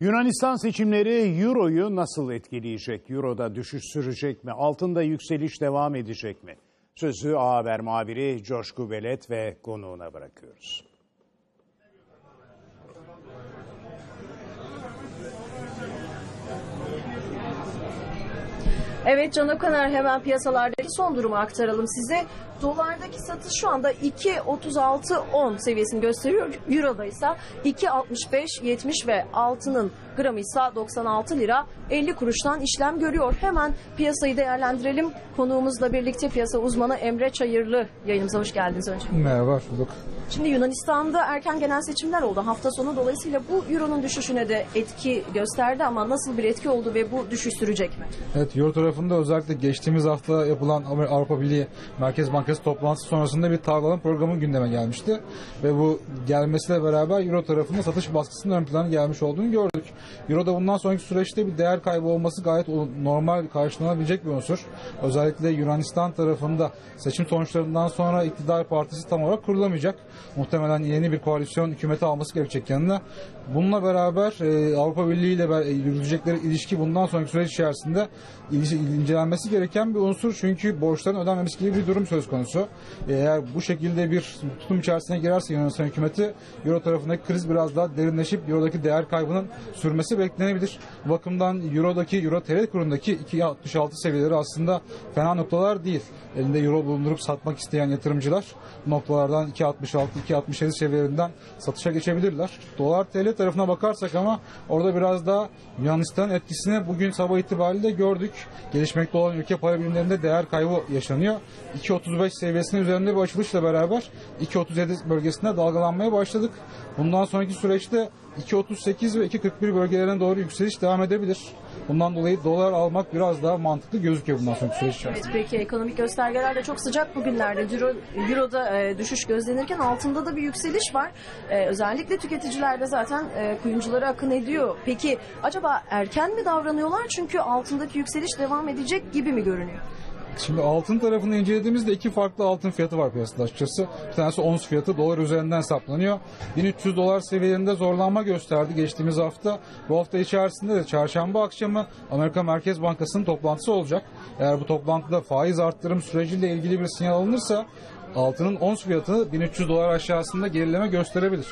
Yunanistan seçimleri Euro'yu nasıl etkileyecek? Euro'da düşüş sürecek mi? Altında yükseliş devam edecek mi? Sözü A Haber muhabiri Coşku Velet ve konuğuna bırakıyoruz. Evet Can Okaner hemen piyasalardaki son durumu aktaralım size. Dolardaki satış şu anda 2.36.10 seviyesini gösteriyor. Euro'da ise 2.65.70 ve altının gramı ise 96 lira 50 kuruştan işlem görüyor. Hemen piyasayı değerlendirelim. Konuğumuzla birlikte piyasa uzmanı Emre Çayırlı yayınımıza hoş geldiniz önce. Merhaba, hoş bulduk. Şimdi Yunanistan'da erken genel seçimler oldu hafta sonu. Dolayısıyla bu Euro'nun düşüşüne de etki gösterdi ama nasıl bir etki oldu ve bu düşüş sürecek mi? Evet, Euro tarafında özellikle geçtiğimiz hafta yapılan Avrupa Birliği Merkez Bankası toplantısı sonrasında bir tarlalan programı gündeme gelmişti. Ve bu gelmesiyle beraber Euro tarafında satış baskısının ön plana gelmiş olduğunu gördük. Euro'da bundan sonraki süreçte bir değer kaybı olması gayet normal karşılanabilecek bir unsur. Özellikle Yunanistan tarafında seçim sonuçlarından sonra iktidar partisi tam olarak kurulamayacak. Muhtemelen yeni bir koalisyon hükümeti alması gerekecek yanına. Bununla beraber e, Avrupa Birliği ile e, yürütecekleri ilişki bundan sonraki süreç içerisinde incelenmesi gereken bir unsur. Çünkü borçların ödenmemesi gibi bir durum söz konusu. E, Eğer bu şekilde bir tutum içerisine girerse Yunanistan hükümeti Euro tarafındaki kriz biraz daha derinleşip Euro'daki değer kaybının sürmesi beklenebilir. Bu bakımdan Euro'daki Euro TL kurundaki 2.66 seviyeleri aslında fena noktalar değil. Elinde Euro bulundurup satmak isteyen yatırımcılar noktalardan 2.66-2.67 seviyelerinden satışa geçebilirler. Dolar TL tarafına bakarsak ama orada biraz daha Yunanistan etkisini bugün sabah itibariyle gördük. Gelişmekte olan ülke para birimlerinde değer kaybı yaşanıyor. 2.35 seviyesinin üzerinde bir açılışla beraber 2.37 bölgesinde dalgalanmaya başladık. Bundan sonraki süreçte 2.38 ve 2.41 bölgelerine doğru yükseliş devam edebilir. Bundan dolayı dolar almak biraz daha mantıklı gözüküyor bundan sonraki süreç içerisinde. Evet peki ekonomik göstergeler de çok sıcak bugünlerde. Euro, Euro'da e, düşüş gözlenirken altında da bir yükseliş var. E, özellikle tüketicilerde zaten e, kuyumculara akın ediyor. Peki acaba erken mi davranıyorlar? Çünkü altındaki yükseliş devam edecek gibi mi görünüyor? Şimdi altın tarafını incelediğimizde iki farklı altın fiyatı var piyasada açıkçası. Bir tanesi ons fiyatı dolar üzerinden hesaplanıyor. 1300 dolar seviyelerinde zorlanma gösterdi geçtiğimiz hafta. Bu hafta içerisinde de çarşamba akşamı Amerika Merkez Bankası'nın toplantısı olacak. Eğer bu toplantıda faiz arttırım süreciyle ilgili bir sinyal alınırsa altının ons fiyatı 1300 dolar aşağısında gerileme gösterebilir.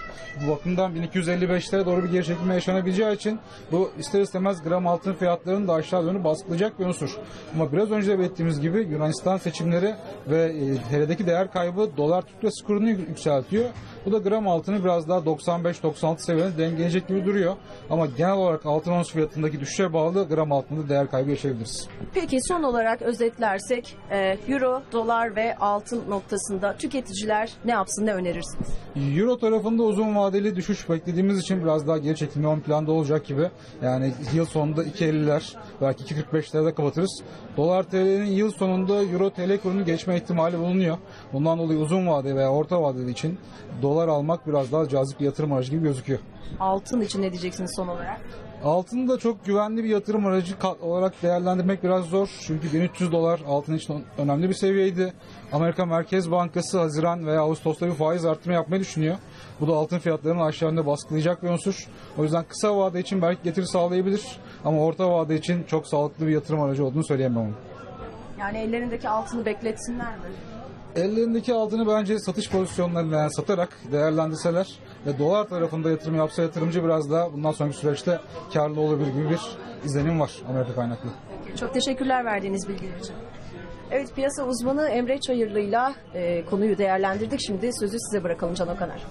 Bu bakımdan 1255'lere doğru bir geri çekilme yaşanabileceği için bu ister istemez gram altın fiyatlarını da aşağı yönlü baskılayacak bir unsur. Ama biraz önce de belirttiğimiz gibi Yunanistan seçimleri ve e, TL'deki değer kaybı dolar Türk lirası yükseltiyor. Bu da gram altını biraz daha 95-96 seviyede dengeleyecek gibi duruyor. Ama genel olarak altın ons fiyatındaki düşüşe bağlı gram altında değer kaybı yaşayabiliriz. Peki son olarak özetlersek e, Euro, dolar ve altın noktasında tüketiciler ne yapsın ne önerirsiniz? Euro tarafında uzun vadeli düşüş beklediğimiz için biraz daha geri çekilme ön planda olacak gibi. Yani yıl sonunda 2.50'ler belki 2.45'lerde kapatırız. Dolar TL'nin yıl sonunda Euro TL kurunu geçme ihtimali bulunuyor. Bundan dolayı uzun vadeli veya orta vadeli için dolar almak biraz daha cazip bir yatırım aracı gibi gözüküyor. Altın için ne diyeceksiniz son olarak? Altını da çok güvenli bir yatırım aracı olarak değerlendirmek biraz zor. Çünkü 1300 dolar altın için önemli bir seviyeydi. Amerika Merkez Bankası Haziran veya Ağustos'ta bir faiz artırımı yapmayı düşünüyor. Bu da altın fiyatlarını aşağı yönde baskılayacak bir unsur. O yüzden kısa vade için belki getiri sağlayabilir. Ama orta vade için çok sağlıklı bir yatırım aracı olduğunu söyleyemem. Yani ellerindeki altını bekletsinler mi? Ellerindeki altını bence satış pozisyonlarını yani satarak değerlendirseler ve dolar tarafında yatırım yapsa yatırımcı biraz daha bundan sonraki süreçte karlı olabilir gibi bir izlenim var Amerika kaynaklı. Çok teşekkürler verdiğiniz bilgiler için. Evet piyasa uzmanı Emre Çayırlı'yla e, konuyu değerlendirdik. Şimdi sözü size bırakalım Can Okaner.